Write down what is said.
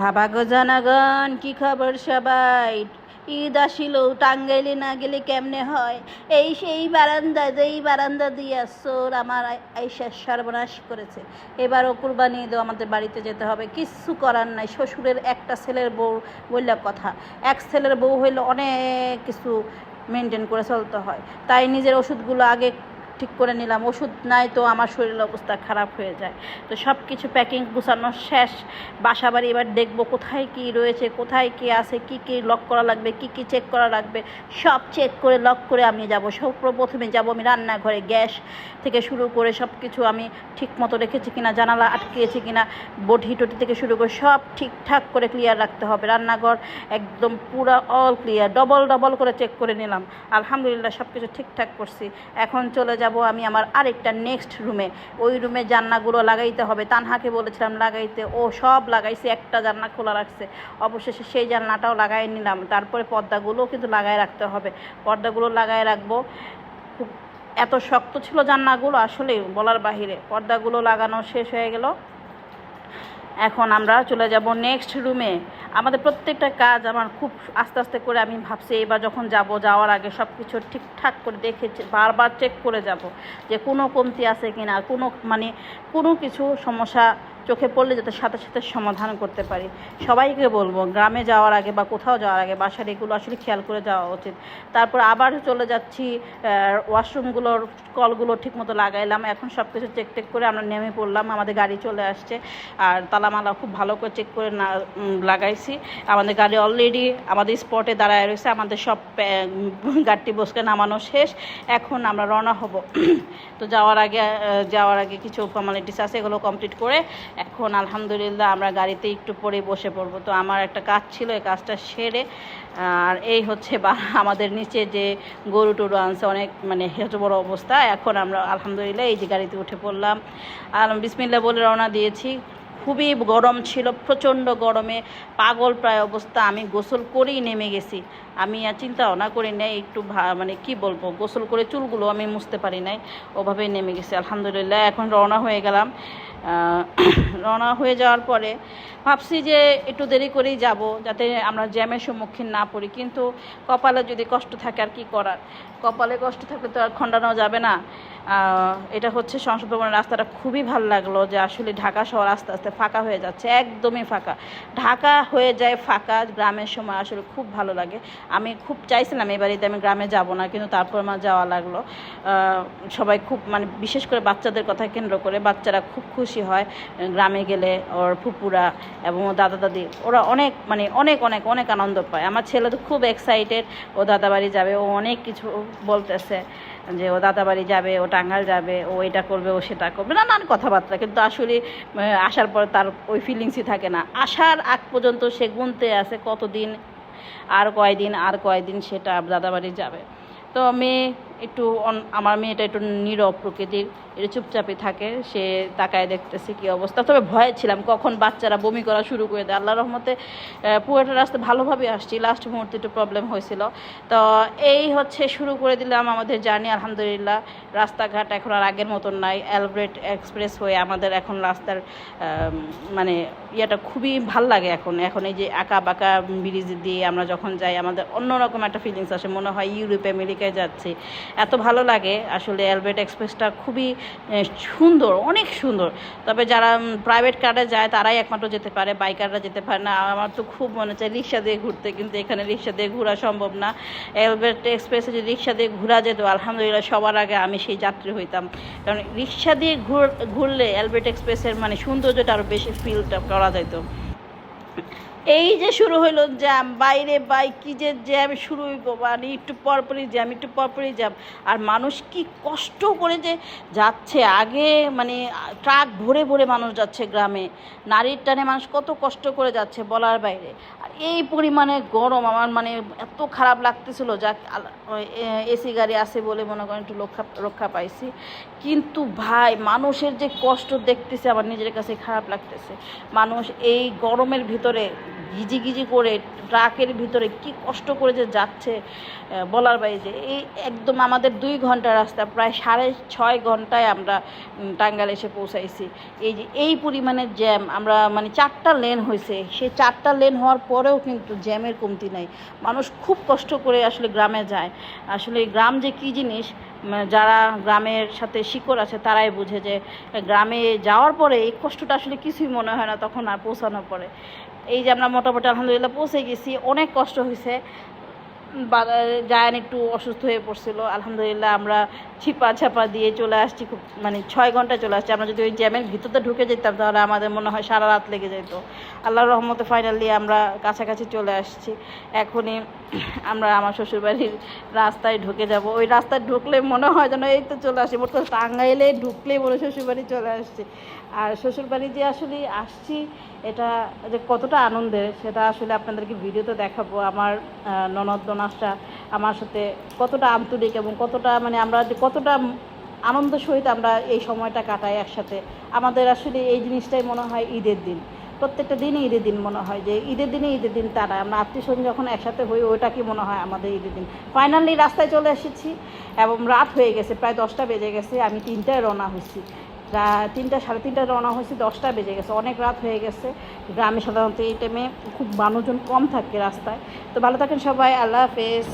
ভাবাগো জনগণ, কি খবর সবাই? ঈদ আসিল, টাঙ্গাইলে না গেলে কেমনে হয়? এই সেই বারান্দা, যেই বারান্দা দিয়ে সোর আমার আইসা সর্বনাশ করেছে। এবারও কুরবানি ঈদও আমাদের বাড়িতে যেতে হবে। কিচ্ছু করার নাই। শ্বশুরের একটা ছেলের বউ বললে কথা। এক ছেলের বউ হইলে অনেক কিছু মেনটেন করে চলতে হয়। তাই নিজের ওষুধগুলো আগে ঠিক করে নিলাম। ওষুধ নাই তো আমার শরীরের অবস্থা খারাপ হয়ে যায়। তো সব কিছু প্যাকিং গুছানো শেষ। বাসা বাড়ি এবার দেখব কোথায় কি রয়েছে, কোথায় কি আছে, কি কি লক করা লাগবে, কি কি চেক করা লাগবে। সব চেক করে লক করে আমি যাব। সব প্রথমে যাব আমি রান্নাঘরে গ্যাস থেকে শুরু করে সব কিছু আমি ঠিক মতো রেখেছি কিনা, জানালা আটকিয়েছি কিনা, বটি টটি থেকে শুরু করে সব ঠিকঠাক করে ক্লিয়ার রাখতে হবে। রান্নাঘর একদম পুরো অল ক্লিয়ার ডবল ডবল করে চেক করে নিলাম। আলহামদুলিল্লাহ সব কিছু ঠিকঠাক করছি। এখন চলে যাব আমি আমার আরেকটা নেক্সট রুমে ওই রুমে জান্নাগুলো লাগাইতে হবে। তানহাকে বলেছিলাম, লাগাইতে। ও সব লাগাইছে, একটা জান্না খোলা রাখছে। অবশেষে সেই জান্নাটাও লাগাই নিলাম। তারপরে পর্দাগুলোও কিন্তু লাগায় রাখতে হবে। পর্দাগুলো লাগাই রাখব। খুব, এত শক্ত ছিল জান্নাগুলো আসলে বলার বাহিরে। পর্দাগুলো লাগানো শেষ হয়ে গেল। এখন আমরা চলে যাব নেক্সট রুমে আমাদের প্রত্যেকটা কাজ আমার খুব আস্তে আস্তে করে আমি ভাবছি, এবার যখন যাব, যাওয়ার আগে সব কিছু ঠিকঠাক করে দেখে বারবার চেক করে যাব যে কোনো কমতি আছে কি না কোনো মানে কোনো কিছু সমস্যা চোখে পড়লে যাতে সাথে সাথে সমাধান করতে পারি। সবাইকে বলব, গ্রামে যাওয়ার আগে বা কোথাও যাওয়ার আগে বাসার এগুলো আসলে খেয়াল করে যাওয়া উচিত। তারপর আবার চলে যাচ্ছি ওয়াশরুমগুলোর কলগুলো ঠিকমতো লাগাইলাম। এখন সব কিছু চেক টেক করে আমরা নেমে পড়লাম, আমাদের গাড়ি চলে আসছে। আর তালামালা খুব ভালো করে চেক করে না লাগাইছি। আমাদের গাড়ি অলরেডি আমাদের স্পটে দাঁড়ায় রয়েছে, আমাদের সব গাড়িটি বসকে নামানো শেষ। এখন আমরা রওনা হব। তো যাওয়ার আগে যাওয়ার আগে কিছু ফর্মালিটিস আছে, এগুলো কমপ্লিট করে এখন আলহামদুলিল্লাহ আমরা গাড়িতে একটু পরে বসে পড়ব। তো আমার একটা কাজ ছিল, এই কাজটা সেরে, আর এই হচ্ছে বা, আমাদের নিচে যে গরু টরু আনছে, অনেক মানে এত বড় অবস্থা। এখন আমরা আলহামদুলিল্লাহ এই যে গাড়িতে উঠে পড়লাম। আর বিসমিল্লা বলে রওনা দিয়েছি। খুবই গরম ছিল, প্রচণ্ড গরমে, পাগল প্রায় অবস্থা। আমি গোসল করেই নেমে গেছি। আমি আর চিন্তা ভাবনা করি নাই, একটু মানে কি বলব, গোসল করে চুলগুলো আমি মুছতে পারি নাই, ওভাবেই নেমে গেছি। আলহামদুলিল্লাহ, এখন রওনা হয়ে গেলাম। রওনা হয়ে যাওয়ার পরে ভাবছি যে একটু দেরি করেই যাব যাতে আমরা জ্যামের সম্মুখীন না পড়ি। কিন্তু কপালে যদি কষ্ট থাকে আর কি করার? কপালে কষ্ট থাকলে তো আর খণ্ডানো যাবে না। এটা হচ্ছে সংসদ ভবনের রাস্তাটা খুবই ভালো লাগল যে আসলে ঢাকা শহর আস্তে আস্তে ফাঁকা হয়ে যাচ্ছে, একদমই ফাঁকা। ঢাকা হয়ে যায় ফাঁকা, গ্রামের সময় আসলে খুব ভালো লাগে। আমি খুব চাইছিলাম এই বাড়িতে আমি গ্রামে যাব না, কিন্তু তারপর আমার যাওয়া লাগল। সবাই খুব মানে বিশেষ করে বাচ্চাদের কথা কেন্দ্র করে বাচ্চারা খুব খুশি হয়, গ্রামে গেলে ওর ফুপুরা এবং ও দাদা দাদি, ওরা অনেক মানে অনেক অনেক অনেক আনন্দ পায়। আমার ছেলে তো খুব এক্সাইটেড ও দাদা বাড়ি যাবে, ও অনেক কিছু বলতেছে যে ও দাদা বাড়ি যাবে, ও টাঙ্গাল যাবে, ও এটা করবে, ও সেটা করবে, নানান কথাবার্তা। কিন্তু আসলে আসার পর তার ওই ফিলিংসই থাকে না। আসার আগ পর্যন্ত সে গুনতে আছে কতদিন, আর কয়দিন আর কয়দিন সেটা দাদাবাড়ি যাবে। তো মেয়ে একটু আমার মেয়েটা একটু নীরব প্রকৃতির, একটু চুপচাপই থাকে, সে তাকায় দেখতেছে কি অবস্থা। তবে ভয়ে ছিলাম, কখন বাচ্চারা বমি করা শুরু করে দেয়। আল্লাহ রহমতে পুরোটা রাস্তা ভালোভাবে আসছি লাস্ট মুহূর্তে একটু প্রবলেম হয়েছিল। তো এই হচ্ছে শুরু করে দিলাম আমাদের জার্নি, আলহামদুলিল্লাহ। রাস্তাঘাট এখন আর আগের মতন নাই। অ্যালব্রেট এক্সপ্রেস হয়ে আমাদের এখন রাস্তার মানে ইয়েটা খুবই ভালো লাগে এখন। এখন এই যে আঁকা বাঁকা ব্রিজ দিয়ে আমরা যখন যাই, আমাদের অন্যরকম একটা ফিলিংস আসে। মনে হয় ইউরোপ আমেরিকায় যাচ্ছি। এত ভালো লাগে। আসলে অ্যালব্রেট এক্সপ্রেসটা খুবই সুন্দর, অনেক সুন্দর। তবে যারা প্রাইভেট কারে যায়, তারাই একমাত্র যেতে পারে বাইকাররা যেতে পারে না। আমার তো খুব মনে চায় রিক্সা দিয়ে ঘুরতে, কিন্তু এখানে রিক্সা দিয়ে ঘোরা সম্ভব না। অ্যালব্রেট এক্সপ্রেসে যদি রিক্সা দিয়ে ঘোরা যেত, আলহামদুলিল্লাহ সবার আগে আমি সেই যাত্রী হইতাম। কারণ রিক্সা দিয়ে ঘুর, ঘুরলে অ্যালব্রেট এক্সপ্রেসের মানে সৌন্দর্যটা আরও বেশি ফিলটা করা যেত এই যে শুরু হইল জ্যাম, বাইরে বাই কি যে জ্যাম শুরু হইব মানে একটু পরপরই জ্যাম, একটু পরপরই জ্যাম। আর মানুষ কি কষ্ট করে যে যাচ্ছে, আগে মানে ট্রাক ভরে ভরে মানুষ যাচ্ছে গ্রামে, নারীর টানে মানুষ কত কষ্ট করে যাচ্ছে বলার বাইরে। আর এই পরিমাণে গরম, আমার মানে এত খারাপ লাগতেছিল, যাক এসি গাড়ি আছে বলে মনে করেন একটু রক্ষা রক্ষা পাইছি। কিন্তু ভাই, মানুষের যে কষ্ট দেখতেছে, আমার নিজের কাছে খারাপ লাগতেছে। মানুষ এই গরমের ভিতরে গিজি গিজি করে ট্রাকের ভিতরে কি কষ্ট করে যে যাচ্ছে বলার বাইরে। এই একদম আমাদের দুই ঘণ্টা রাস্তা, প্রায় সাড়ে ছয় ঘন্টায় আমরা টাঙ্গাল এসে পৌঁছাইছি। এই যে, এই পরিমাণে জ্যাম, আমরা মানে চারটা লেন হয়েছে সেই চারটা লেন হওয়ার পরেও কিন্তু জ্যামের কমতি নাই। মানুষ খুব কষ্ট করে আসলে গ্রামে যায়। আসলে গ্রাম যে কী জিনিস যারা গ্রামের সাথে শিকড় আছে, তারাই বুঝে যে গ্রামে যাওয়ার পরে এই কষ্টটা আসলে কিছুই মনে হয় না তখন আর পৌঁছানোর পরে। এই যে আমরা মোটামুটি আলহামদুলিল্লাহ পৌঁছে গেছি, অনেক কষ্ট হয়েছে জায়ান একটু অসুস্থ হয়ে পড়ছিল। আলহামদুলিল্লাহ আমরা ছিপা ছাপা দিয়ে চলে আসছি, খুব মানে ছয় ঘণ্টা চলে আসছি। আমরা যদি ওই জ্যামের ভিতরতে ঢুকে যেতাম, তাহলে আমাদের মনে হয় সারা রাত লেগে যেত। আল্লাহর রহমতে ফাইনালি আমরা কাছাকাছি চলে আসছি। এখনই আমরা আমার শ্বশুরবাড়ির রাস্তায় ঢুকে যাব। ওই রাস্তায় ঢুকলে মনে হয় যেন এই তো চলে আসি। মোট টাঙ্গাইলে ঢুকলেই মনে শ্বশুরবাড়ি চলে আসছি। আর শ্বশুরবাড়ি যে আসলে আসছি, এটা যে কতটা আনন্দের, সেটা আসলে আপনাদেরকে ভিডিওতে দেখাবো। আমার ননদ ননাসটা আমার সাথে কতটা আন্তরিক এবং কতটা মানে আমরা কতটা আনন্দ সহিত আমরা এই সময়টা কাটাই একসাথে। আমাদের আসলে এই জিনিসটাই মনে হয় ঈদের দিন। প্রত্যেকটা দিনই ঈদের দিন মনে হয় যে ঈদের দিনে ঈদের দিন তারা। আমরা আত্মীয় স্বজন যখন একসাথে হই, ওইটা কি মনে হয় আমাদের ঈদের দিন? ফাইনালি রাস্তায় চলে এসেছি এবং রাত হয়ে গেছে, প্রায় দশটা বেজে গেছে, আমি তিনটায় রওনা হয়েছি। তিনটা, সাড়ে তিনটায় রওনা হয়েছে দশটা বেজে গেছে, অনেক রাত হয়ে গেছে। গ্রামে সাধারণত এই টাইমে খুব মানুষজন কম থাকে রাস্তায়। তো ভালো থাকেন সবাই, আল্লাহ হাফেজ।